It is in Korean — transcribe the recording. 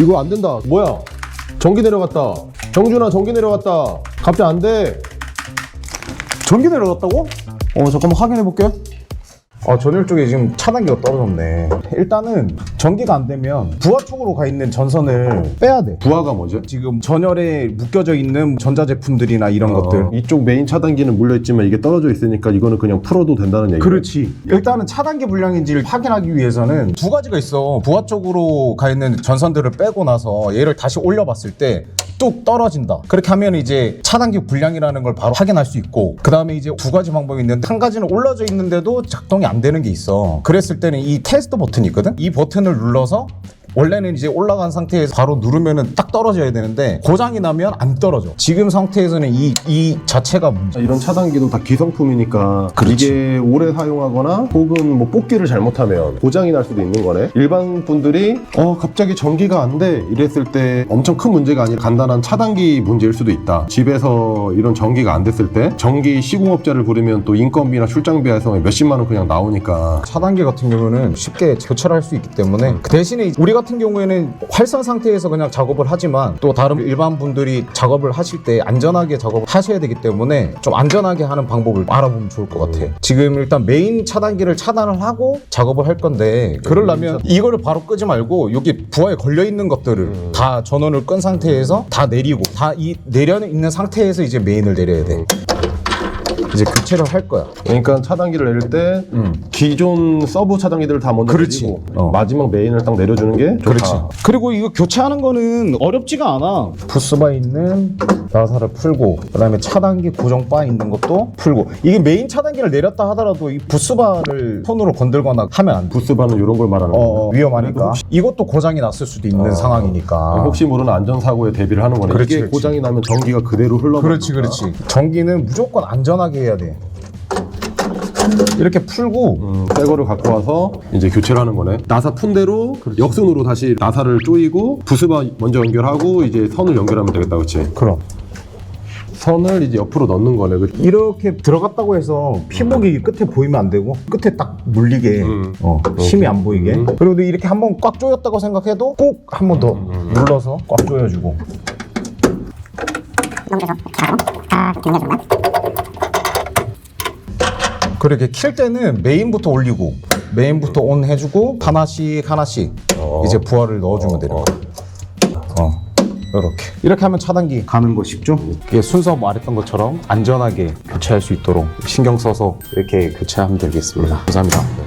이거 안 된다. 뭐야? 전기 내려갔다. 정준아, 전기 내려갔다. 갑자기 안 돼. 전기 내려갔다고? 어 잠깐만 확인해 볼게. 어 전열 쪽에 지금 차단기가 떨어졌네. 일단은 전기가 안 되면 부하 쪽으로 가 있는 전선을 빼야 돼. 부하가 뭐죠? 지금 전열에 묶여져 있는 전자제품들이나 이런 것들. 어, 이쪽 메인 차단기는 물려있지만 이게 떨어져 있으니까 이거는 그냥 풀어도 된다는 얘기예요. 그렇지. 일단은 차단기 불량인지를 확인하기 위해서는 두 가지가 있어. 부하 쪽으로 가 있는 전선들을 빼고 나서 얘를 다시 올려봤을 때 뚝 떨어진다. 그렇게 하면 이제 차단기 불량이라는 걸 바로 확인할 수 있고 그 다음에 이제 두 가지 방법이 있는데 한 가지는 올라져 있는데도 작동이 안 되는 게 있어. 그랬을 때는 이 테스트 버튼이 있거든. 이 버튼을 눌러서 원래는 이제 올라간 상태에서 바로 누르면은 딱 떨어져야 되는데 고장이 나면 안 떨어져. 지금 상태에서는 이, 이 자체가 문제. 이런 차단기도 다 기성품이니까 그렇지. 이게 오래 사용하거나 혹은 뭐 뽑기를 잘못하면 고장이 날 수도 있는 거네. 일반 분들이 어 갑자기 전기가 안 돼 이랬을 때 엄청 큰 문제가 아니라 간단한 차단기 문제일 수도 있다. 집에서 이런 전기가 안 됐을 때 전기 시공업자를 부르면 또 인건비나 출장비에서 몇십만 원 그냥 나오니까 차단기 같은 경우는 쉽게 교체를 할 수 있기 때문에 그 대신에 우리 같은 경우에는 활성 상태에서 그냥 작업을 하지만 또 다른 일반 분들이 작업을 하실 때 안전하게 작업을 하셔야 되기 때문에 좀 안전하게 하는 방법을 알아보면 좋을 것 같아. 지금 일단 메인 차단기를 차단을 하고 작업을 할 건데 그러려면 이거를 바로 끄지 말고 여기 부하에 걸려 있는 것들을 다 전원을 끈 상태에서 다 내리고 다 이 내려 있는 상태에서 이제 메인을 내려야 돼. 이제 교체를 할 거야. 그러니까 차단기를 내릴 때 기존 서브 차단기들을 다 먼저 음. 그렇지. 내리고 어. 마지막 메인을 딱 내려주는 게 좋다. 그렇지. 그리고 이거 교체하는 거는 어렵지가 않아. 부스바 있는 나사를 풀고, 그다음에 차단기 고정 바 있는 것도 풀고. 이게 메인 차단기를 내렸다 하더라도 이 부스바를 손으로 건들거나 하면 안 돼. 부스바는 이런 걸 말하는 어, 거예요. 어, 위험하니까. 이것도 고장이 났을 수도 있는 상황이니까. 혹시 모르는 안전사고에 대비를 하는 거네. 그렇지, 이게 그렇지. 고장이 나면 전기가 그대로 흘러버리니까. 그렇지, 그렇지. 전기는 무조건 안전하게 해야 돼. 이렇게 풀고, 음, 새 거를 갖고 와서 이제 교체를 하는 거네. 나사 푼 대로 역순으로 다시 나사를 조이고 부스바 먼저 연결하고 이제 선을 연결하면 되겠다, 그렇지? 그럼. 선을 이제 옆으로 넣는 거네. 그 이렇게 들어갔다고 해서 피복이 끝에 보이면 안 되고 끝에 딱 물리게 음. 어, 힘이 안 보이게 그리고 이렇게 한번 꽉 조였다고 생각해도 꼭 한 번 더 눌러서 꽉 조여주고 그렇게 킬 때는 메인부터 올리고 메인부터 온 해주고 하나씩 하나씩 이제 부하를 넣어주면 되는 거야 어. 이렇게. 이렇게 하면 차단기 가는 거 쉽죠? 이게 순서 말했던 것처럼 안전하게 교체할 수 있도록 신경 써서 이렇게 교체하면 되겠습니다. 감사합니다